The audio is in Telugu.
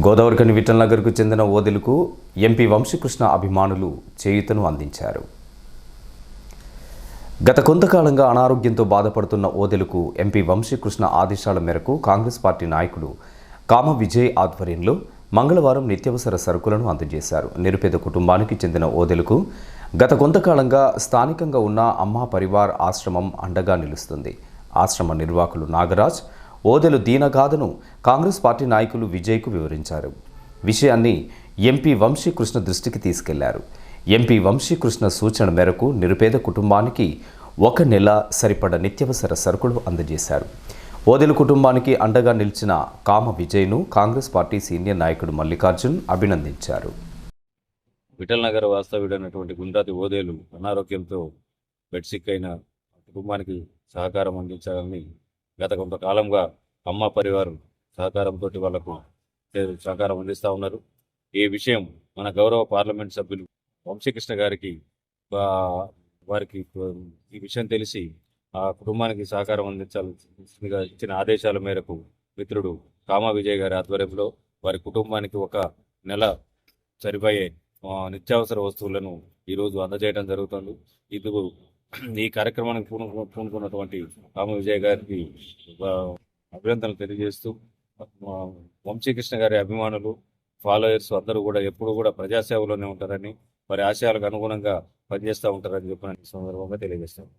గోదావరికని విఠల్ నగర్కు చెందిన ఓదెలకు ఎంపీ వంశీకృష్ణ అభిమానులు చేయుతను అందించారు. గత కొంతకాలంగా అనారోగ్యంతో బాధపడుతున్న ఓదెలకు ఎంపీ వంశీకృష్ణ ఆదేశాల మేరకు కాంగ్రెస్ పార్టీ నాయకుడు కామ విజయ్ ఆధ్వర్యంలో మంగళవారం నిత్యవసర సరుకులను అందజేశారు. నిరుపేద కుటుంబానికి చెందిన ఓదెలకు గత కొంతకాలంగా స్థానికంగా ఉన్న అమ్మా పరివార్ ఆశ్రమం అండగా నిలుస్తుంది. ఆశ్రమ నిర్వాహకులు నాగరాజ్ ఓదెలు దీనగాథను కాంగ్రెస్ పార్టీ నాయకులు విజయ్కు వివరించారు. విషయాన్ని ఎంపీ వంశీకృష్ణ దృష్టికి తీసుకెళ్ళారు. ఎంపీ వంశీకృష్ణ సూచన మేరకు నిరుపేద కుటుంబానికి ఒక నెల సరిపడ నిత్యవసర సరుకులు అందజేశారు. ఓదెలు కుటుంబానికి అండగా నిలిచిన కామ విజయ్ను కాంగ్రెస్ పార్టీ సీనియర్ నాయకుడు మల్లికార్జున్ అభినందించారు. విఠల్ నగర్ వాస్తవ్యుడైనటువంటి గుండ్రాతి ఓదేలు అనారోగ్యంతో బెడ్సిక్ అయిన కుటుంబానికి సహకారం అందించాలని గత కొంతకాలంగా అమ్మ పరివారం సహకారంతో వాళ్ళకు సహకారం అందిస్తూ ఉన్నారు. ఈ విషయం మన గౌరవ పార్లమెంట్ సభ్యులు వంశీకృష్ణ గారికి వారికి ఈ విషయం తెలిసి ఆ కుటుంబానికి సహకారం అందించాల్సిందిగా ఇచ్చిన ఆదేశాల మేరకు మిత్రుడు కామా విజయ్ గారి ఆధ్వర్యంలో వారి కుటుంబానికి ఒక నెల సరిపోయే నిత్యావసర వస్తువులను ఈరోజు అందజేయడం జరుగుతుంది. ఇందుకు ఈ కార్యక్రమానికి పూను పూనుకున్నటువంటి రామ విజయ్ గారికి అభినందనలు తెలియజేస్తూ వంశీకృష్ణ గారి అభిమానులు ఫాలోయర్స్ అందరూ కూడా ఎప్పుడు కూడా ప్రజాసేవలోనే ఉంటారని వారి ఆశయాలకు అనుగుణంగా పనిచేస్తూ ఉంటారని చెప్పిన సందర్భంగా తెలియజేస్తాను.